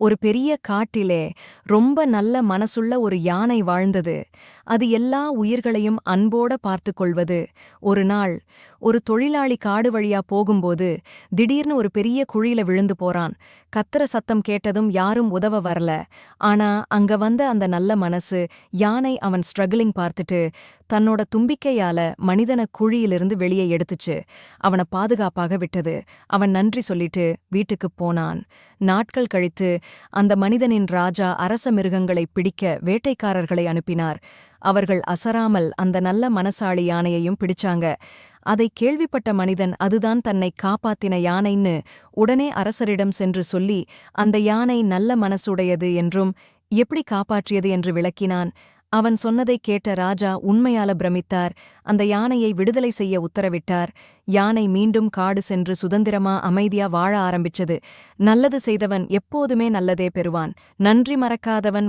ஒரு பெரிய காட்டிலே ரொம்ப நல்ல மனசுள்ள ஒரு யானை வாழ்ந்தது. அது எல்லா உயிர்களையும் அன்போட பார்த்து கொள்வது ஒரு நாள் ஒரு தொழிலாளி காடு வழியா போகும்போது திடீர்னு ஒரு பெரிய குழியில விழுந்து போறான். கத்துற சத்தம் கேட்டதும் யாரும் உதவ வரல. ஆனா அங்க வந்த அந்த நல்ல மனசு யானை அவன் ஸ்ட்ரகிளிங் பார்த்துட்டு தன்னோட தும்பிக்கையால மனிதன குழியிலிருந்து வெளியே எடுத்துச்சு. அவனை பாதுகாப்பாக விட்டது. அவன் நன்றி சொல்லிட்டு வீட்டுக்குப் போனான். நாட்கள் கழித்து அந்த மனிதனின் ராஜா அரச மிருகங்களை பிடிக்க வேட்டைக்காரர்களை அனுப்பினார். அவர்கள் அசராமல் அந்த நல்ல மனசாளி யானையையும் பிடிச்சாங்க. அதை கேள்விப்பட்ட மனிதன் அதுதான் தன்னை காப்பாத்தின யானைன்னு உடனே அரசரிடம் சென்று சொல்லி அந்த யானை நல்ல மனசுடையது என்றும் எப்படி காப்பாற்றியது என்று விளக்கினான். அவன் சொன்னதைக் கேட்ட ராஜா உண்மையால பிரமித்தார். அந்த யானையை விடுதலை செய்ய உத்தரவிட்டார். யானை மீண்டும் காடு சென்று சுதந்திரமா அமைதியா வாழ ஆரம்பிச்சது. நல்லது செய்தவன் எப்போதுமே நல்லதே பெறுவான். நன்றி மறக்காதவன்